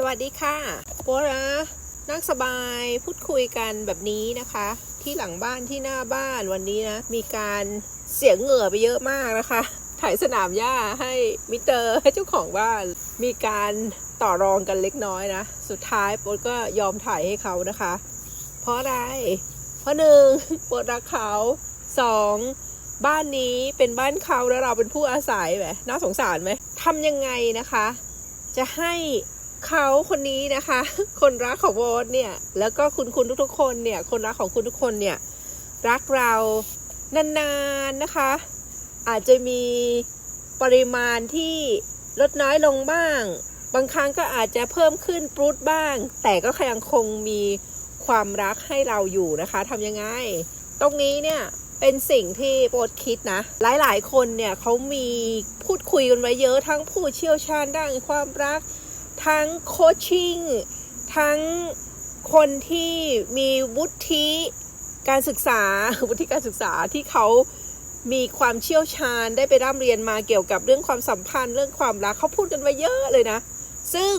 สวัสดีค่ะโบนะนั่งสบายพูดคุยกันแบบนี้นะคะ ที่หลังบ้านที่หน้าบ้านวันนี้นะ มีการเสียงเหงื่อไปเยอะมากนะคะ ถ่ายสนามหญ้าให้มิเตอร์ให้เจ้าของบ้าน มีการต่อรองกันเล็กน้อยนะ สุดท้ายโป๊ก็ยอมถ่ายให้เขานะคะ เพราะอะไร เพราะหนึ่งโป๊รักเขาสองบ้านนี้เป็นบ้านเขาแล้วเราเป็นผู้อาศัยไหมน่าสงสารไหมทำยังไงนะคะ จะให้ เขาคนนี้นะคะ คนรักของโบสเนี่ย แล้วก็คุณคุณทุกๆคนเนี่ย คนรักของคุณทุกคนเนี่ย รักเรานานๆนะคะ อาจจะมีปริมาณที่ลดน้อยลงบ้าง บางครั้งก็อาจจะเพิ่มขึ้นปรุดบ้าง แต่ก็ยังคงมีความรักให้เราอยู่นะคะทำยังไง ตรงนี้เนี่ยเป็นสิ่งที่โปรดคิดนะ หลายๆ คนเนี่ยเขามีพูดคุยกันไว้เยอะทั้งผู้เชี่ยวชาญด้านความรัก ทั้งโคชชิ่งทั้งคนที่มีวุฒิการศึกษาวุฒิการศึกษาที่เขามีความเชี่ยวชาญได้ไปร่ำเรียนมาเกี่ยวกับเรื่องความสัมพันธ์เรื่องความรักเขาพูดกันไว้เยอะเลยนะ ซึ่ง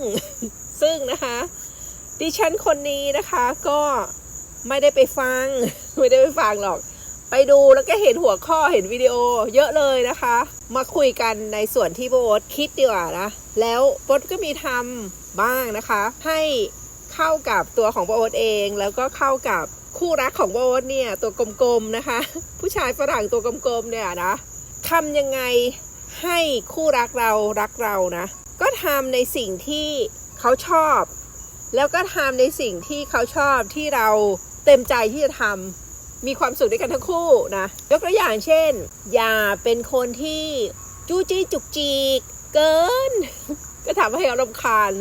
ซึ่งนะคะ ดิฉันคนนี้นะคะก็ไม่ได้ไปฟัง ไม่ได้ไปฟังหรอก ไปดูแล้วก็เห็นหัวข้อเห็นวิดีโอเยอะเลยนะคะ มาคุยกันในส่วนที่โบทคิดดีกว่านะ แล้วโบทก็มีทำบ้างนะคะ ให้เข้ากับตัวของโบทเอง แล้วก็เข้ากับคู่รักของโบทเนี่ยตัวกลมๆนะคะ ผู้ชายฝรั่งตัวกลมๆเนี่ยนะทำยังไงให้คู่รักเรารักเรานะ ก็ทำในสิ่งที่เขาชอบ แล้วก็ทำในสิ่งที่เขาชอบที่เราเต็มใจที่จะทำ มีความสุขด้วยกันทั้งคู่นะยกตัวอย่างเช่น อย่าเป็นคนที่จู้จี้จุกจิกเกิน ก็ทำให้เรารำคาญ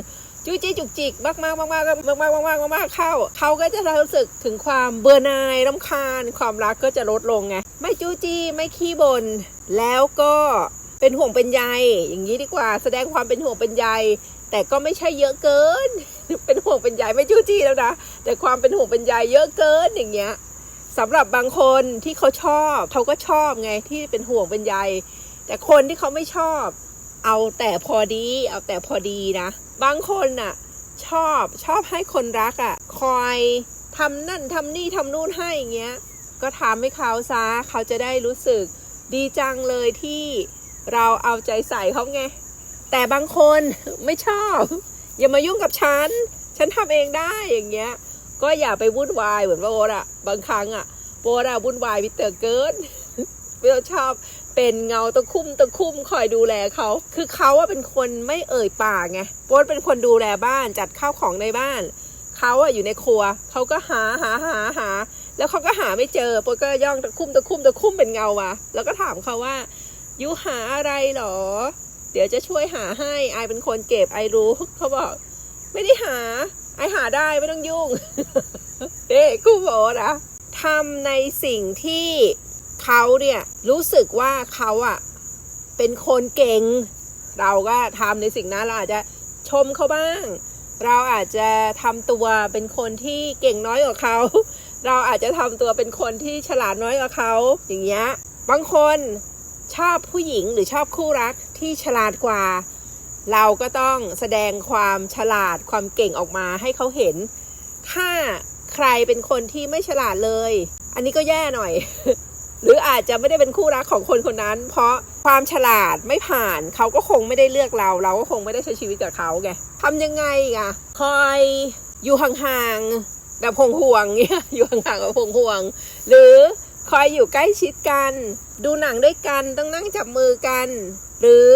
จู้จี้จุกจิกมากมากมากมากมากมากมากมากมากเข้า เขาก็จะรู้สึกถึงความเบื่อหน่ายรำคาญ ความรักก็จะลดลงไงไม่จู้จี้ไม่ขี้บ่นแล้วก็เป็นห่วงเป็นใยอย่างนี้ดีกว่า แสดงความเป็นห่วงเป็นใยแต่ก็ไม่ใช่เยอะเกิน เป็นห่วงเป็นใยไม่จู้จี้แล้วนะแต่ความเป็นห่วงเป็นใยเยอะเกินอย่างเงี้ย สำหรับบางคนที่เขาชอบเขาก็ชอบไงที่เป็นห่วงเป็นใยแต่คนที่เขาไม่ชอบ เอาแต่พอดี เอาแต่พอดีนะ บางคนน่ะ ชอบชอบให้คนรักอะ่ะ คอยทำนั่นทำนี่ทำนู่นให้อย่างเงี้ยก็ทำให้เขาซะเขาจะได้รู้สึกดีจังเลยที่เราเอาใจใส่เขาไง แต่บางคนไม่ชอบ อย่ามายุ่งกับฉัน ฉันทำเองได้อย่างเงี้ย ก็อย่าไปวุ่นวายเหมือนว่าโอ๊ตอะบางครั้งอะโบอะวุ่นวายวิเตอร์เกินเราชอบเป็นเงาตะคุ่มตะคุ่มคอยดูแลเขา คือเขาอะเป็นคนไม่เอ่ยปากไงโบทเป็นคนดูแลบ้านจัดข้าวของในบ้านเขาอะอยู่ในครัวเขาก็หาหาหาหา แล้วเขาก็หาไม่เจอโบทก็ย่องตะคุ่มตะคุ่มตะคุ่มเป็นเงามาแล้วก็ถามเขาว่ายูหาอะไรหรอ เดี๋ยวจะช่วยหาให้ไอเป็นคนเก็บไอรู้เขาบอก ไม่ได้หา ไอหาได้ไม่ต้องยุ่งเด็กกูบอกนะทำในสิ่งที่เขาเนี่ยรู้สึกว่าเขาอะเป็นคนเก่ง เราก็ทำในสิ่งนั้นเราอาจจะชมเขาบ้าง เราอาจจะทำตัวเป็นคนที่เก่งน้อยกว่าเขา เราอาจจะทำตัวเป็นคนที่ฉลาดน้อยกว่าเขาอย่างเงี้ยบางคนชอบผู้หญิงหรือชอบคู่รักที่ฉลาดกว่า เราก็ต้องแสดงความฉลาดความเก่งออกมาให้เขาเห็น ถ้าใครเป็นคนที่ไม่ฉลาดเลย อันนี้ก็แย่หน่อย หรืออาจจะไม่ได้เป็นคู่รักของคนคนนั้น เพราะความฉลาดไม่ผ่านเขาก็คงไม่ได้เลือกเรา เราก็คงไม่ได้ใช้ชีวิตกับเขาไงทำยังไงอะคอยอยู่ห่างๆแบบห่วงๆเงี้ยอยู่ห่างๆแบบห่วงๆหรือคอยอยู่ใกล้ชิดกัน ดูหนังด้วยกันต้องนั่งจับมือกัน หรือ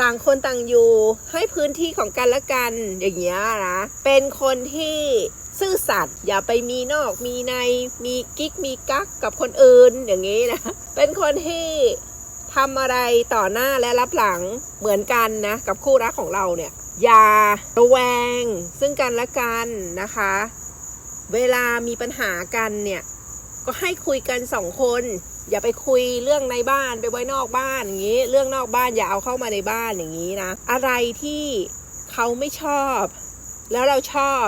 ต่างคนต่างอยู่ให้พื้นที่ของกันและกันอย่างเงี้ยนะเป็นคนที่ซื่อสัตย์อย่าไปมีนอกมีในมีกิ๊กมีกักกับคนอื่นอย่างนี้นะเป็นคนที่ทำอะไรต่อหน้าและรับหลังเหมือนกันนะกับคู่รักของเราเนี่ยอย่าระแวงซึ่งกันและกันนะคะ เวลามีปัญหากันเนี่ย ก็ให้คุยกันสองคน อย่าไปคุยเรื่องในบ้านไปไว้นอกบ้านอย่างนี้ เรื่องนอกบ้านอย่าเอาเข้ามาในบ้านอย่างนี้นะ อะไรที่เขาไม่ชอบ แล้วเราชอบ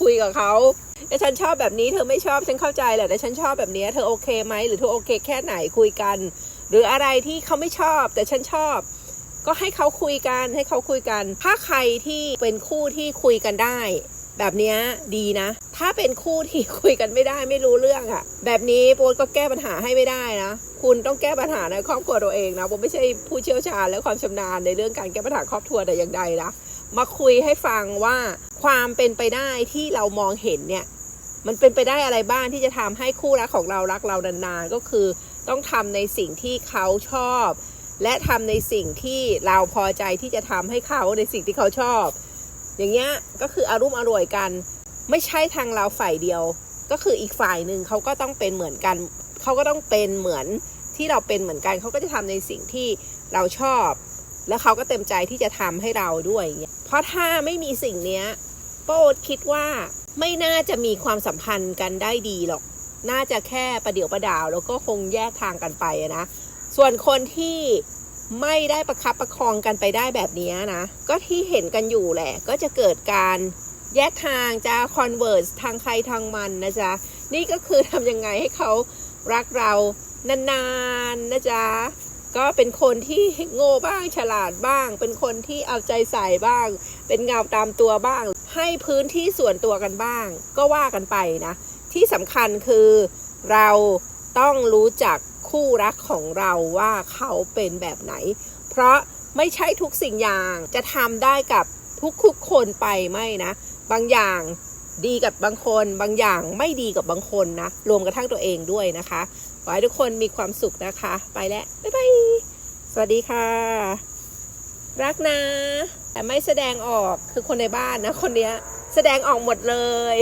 คุยกับเขาแต่ฉันชอบแบบนี้เธอไม่ชอบฉันเข้าใจแหละแต่ฉันชอบแบบนี้เธอโอเคไหมหรือเธอโอเค แค่ไหนคุยกัน หรืออะไรที่เขาไม่ชอบ แต่ฉันชอบ ก็ให้เขาคุยกันให้เขาคุยกัน ถ้าใครที่เป็นคู่ที่คุยกันได้ แบบนี้ดีนะ ถ้าเป็นคู่ที่คุยกันไม่ได้ไม่รู้เรื่องอะแบบนี้โปนก็แก้ปัญหาให้ไม่ได้นะ คุณต้องแก้ปัญหาในครอบครัวตัวเองนะผมไม่ใช่ผู้เชี่ยวชาญและความชำนาญในเรื่องการแก้ปัญหาครอบครัวแต่อย่างใดนะมาคุยให้ฟังว่าความเป็นไปได้ที่เรามองเห็นเนี่ย มันเป็นไปได้อะไรบ้างที่จะทำให้คู่รักของเรารักเรานานๆก็คือ ต้องทำในสิ่งที่เขาชอบ และทำในสิ่งที่เราพอใจที่จะทำให้เขาในสิ่งที่เขาชอบ อย่างเงี้ยก็คืออารุ่มอร่วยกัน ไม่ใช่ทางเราฝ่ายเดียว ก็คืออีกฝ่ายหนึ่งเขาก็ต้องเป็นเหมือนกันเขาก็ต้องเป็นเหมือนที่เราเป็นเหมือนกันเขาก็จะทำในสิ่งที่เราชอบ แล้วเขาก็เต็มใจที่จะทำให้เราด้วยเงี้ยเพราะถ้าไม่มีสิ่งเนี้ยโป้คิดว่าไม่น่าจะมีความสัมพันธ์กันได้ดีหรอก น่าจะแค่ประเดี๋ยวประดาว แล้วก็คงแยกทางกันไปนะ ส่วนคนที่ ไม่ได้ประคับประคองกันไปได้แบบนี้นะ ก็ที่เห็นกันอยู่แหละ ก็จะเกิดการแยกทางจะคอนเวอร์สทางใครทางมันนะจ๊ะ นี่ก็คือทำยังไงให้เขารักเรานานๆนะจ๊ะ ก็เป็นคนที่โง่บ้างฉลาดบ้าง เป็นคนที่เอาใจใส่บ้าง เป็นเงาตามตัวบ้าง ให้พื้นที่ส่วนตัวกันบ้าง ก็ว่ากันไปนะ ที่สำคัญคือเราต้องรู้จัก คู่รักของเราว่าเขาเป็นแบบไหน เพราะไม่ใช่ทุกสิ่งอย่างจะทำได้กับทุกๆคนไปไม่นะ บางอย่างดีกับบางคน บางอย่างไม่ดีกับบางคนนะ รวมกระทั่งตัวเองด้วยนะคะ ขอให้ทุกคนมีความสุขนะคะ ไปแล้ว บ๊ายบาย สวัสดีค่ะ รักนะ แต่ไม่แสดงออกคือคนในบ้านนะ คนเนี้ย แสดงออกหมดเลย